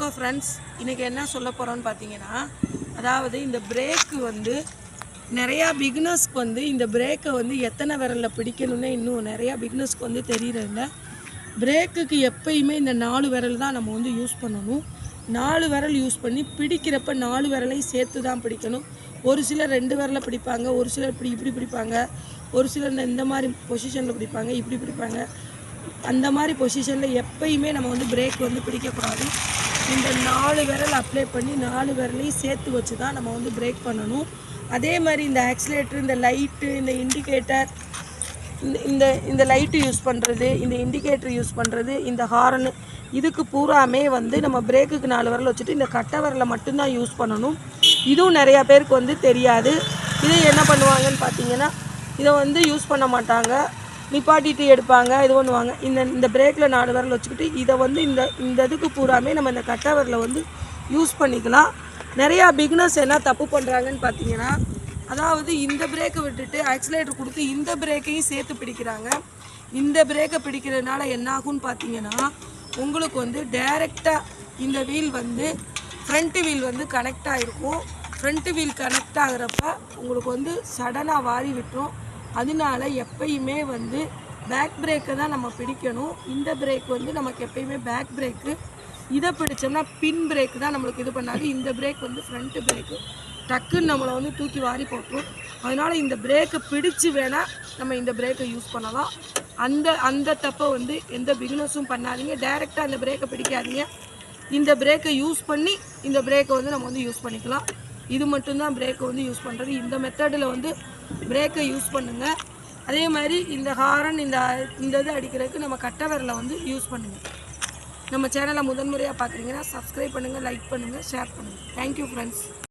வணக்கம் ஃப்ரெண்ட்ஸ் இன்றைக்கி என்ன சொல்ல போகிறோன்னு பார்த்தீங்கன்னா அதாவது இந்த பிரேக்கு வந்து நிறையா பிக்னஸ்க்கு வந்து இந்த பிரேக்கை வந்து எத்தனை விரலில் பிடிக்கணும்னு இன்னும் நிறையா பிக்னஸ்க்கு வந்து தெரியறதில்ல பிரேக்குக்கு எப்பயுமே இந்த நாலு விரல் தான் நம்ம வந்து யூஸ் பண்ணணும். நாலு விரல் யூஸ் பண்ணி பிடிக்கிறப்ப நாலு விரலையும் சேர்த்து தான் பிடிக்கணும். ஒரு சிலர் ரெண்டு விரலில் பிடிப்பாங்க ஒரு சிலர் இப்படி இப்படி பிடிப்பாங்க ஒரு சிலர் இந்த- இந்த மாதிரி பொசிஷனில் பிடிப்பாங்க இப்படி பிடிப்பாங்க. அந்த மாதிரி பொசிஷனில் எப்பயுமே நம்ம வந்து பிரேக் வந்து பிடிக்கக்கூடாது. இந்த நாலு விரல் அப்ளை பண்ணி நாலு விரலையும் சேர்த்து வச்சு தான் நம்ம வந்து பிரேக் பண்ணணும். அதே மாதிரி இந்த ஆக்சிலேட்டர் இந்த லைட்டு இந்த இண்டிகேட்டர் இந்த இந்த இந்த லைட்டு யூஸ் பண்ணுறது இந்த இண்டிகேட்டர் யூஸ் பண்ணுறது இந்த ஹாரனு இதுக்கு பூராமே வந்து நம்ம பிரேக்குக்கு நாலு விரல் வச்சுட்டு இந்த கட்டை விரலை மட்டும்தான் யூஸ் பண்ணணும். இதுவும் நிறையா பேருக்கு வந்து தெரியாது. இதை என்ன பண்ணுவாங்கன்னு பார்த்தீங்கன்னா இதை வந்து யூஸ் பண்ண மாட்டாங்க. நிப்பாட்டிட்டு எடுப்பாங்க இது பண்ணுவாங்க. இந்த இந்த பிரேக்கில் நாலு விரல் வச்சுக்கிட்டு இதை வந்து இந்த இந்த இதுக்கு பூராமே நம்ம இந்த கட்டை விரலை வந்து யூஸ் பண்ணிக்கலாம். நிறையா பிக்னஸ் என்ன தப்பு பண்ணுறாங்கன்னு பார்த்தீங்கன்னா அதாவது இந்த பிரேக்கை விட்டுட்டு ஆக்சிலேட்டர் கொடுத்து இந்த பிரேக்கையும் சேர்த்து பிடிக்கிறாங்க. இந்த பிரேக்கை பிடிக்கிறதுனால என்னாகும்னு பார்த்தீங்கன்னா உங்களுக்கு வந்து டைரெக்டாக இந்த வீல் வந்து ஃப்ரண்ட்டு வீல் வந்து கனெக்ட் ஆகிருக்கும் ஃப்ரண்ட்டு வீல் கனெக்ட் ஆகிறப்ப உங்களுக்கு வந்து சடனாக வாரி விட்டுரும். அதனால எப்பயுமே வந்து பேக் பிரேக்கை தான் நம்ம பிடிக்கணும். இந்த பிரேக் வந்து நமக்கு எப்பயுமே பேக் பிரேக்கு இதை பிடிச்சோம்னா பின் பிரேக் தான் நம்மளுக்கு இது பண்ணாது. இந்த பிரேக் வந்து ஃப்ரண்ட்டு பிரேக்கு டக்குன்னு நம்மளை வந்து தூக்கி வாரி போட்டுரும். அதனால இந்த பிரேக்கை பிடிச்சு வேணால் நம்ம இந்த பிரேக்கை யூஸ் பண்ணலாம். அந்த அந்த தப்பை வந்து எந்த பிகினஸும் பண்ணாதீங்க. டைரெக்டாக அந்த பிரேக்கை பிடிக்காதீங்க. இந்த பிரேக்கை யூஸ் பண்ணி இந்த பிரேக்கை வந்து நம்ம வந்து யூஸ் பண்ணிக்கலாம். இது மட்டும்தான் பிரேக்கை வந்து யூஸ் பண்ணுறது இந்த மெத்தடில் வந்து பிரேக்கை யூஸ் பண்ணுங்கள் அதே மாதிரி இந்த ஹாரன் இந்த இந்த இது அடிக்கிறதுக்கு நம்ம கட்டவரில் விரலை வந்து யூஸ் பண்ணுங்கள் நம்ம சேனலை முதன்முறையாக பார்க்குறீங்கன்னா சப்ஸ்கிரைப் பண்ணுங்கள் லைக் பண்ணுங்கள் ஷேர் பண்ணுங்கள் தேங்க்யூ ஃப்ரெண்ட்ஸ்